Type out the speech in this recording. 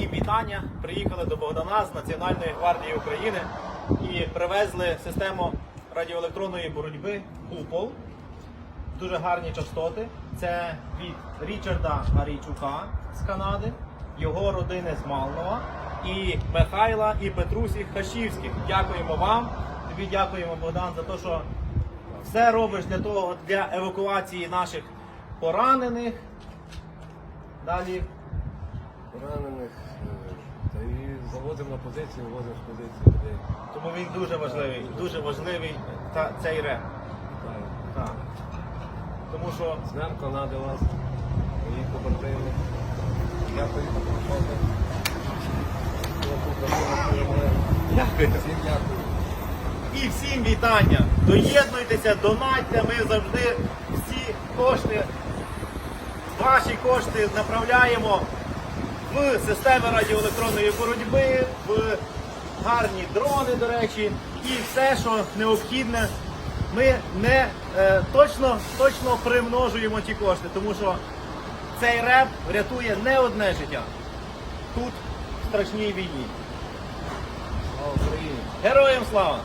Всім вітання. Приїхали до Богдана з Національної гвардії України і привезли систему радіоелектронної боротьби Купол. Дуже гарні частоти. Це від Річарда Гарійчука з Канади, його родини з Малнова і Михайла і Петрусі Хашівських. Дякуємо вам. Тобі дякуємо, Богдан, за те, що все робиш для того для евакуації наших поранених. Далі поранених. І заводимо на позицію, вивозимо з позиції людей. Тому він дуже важливий, дуже важливий та, цей реп. Так. Тому що З Днем Канади вас, мої побратими. Дякую. Всім дякую. і всім вітання. Доєднуйтеся, донатьте. Ми завжди всі кошти, ваші кошти направляємо в системи радіоелектронної боротьби, в гарні дрони, до речі, і все, що необхідне. Ми не е, точно, точно примножуємо ті кошти, тому що цей реп рятує не одне життя. Тут в страшній війні. Героям слава!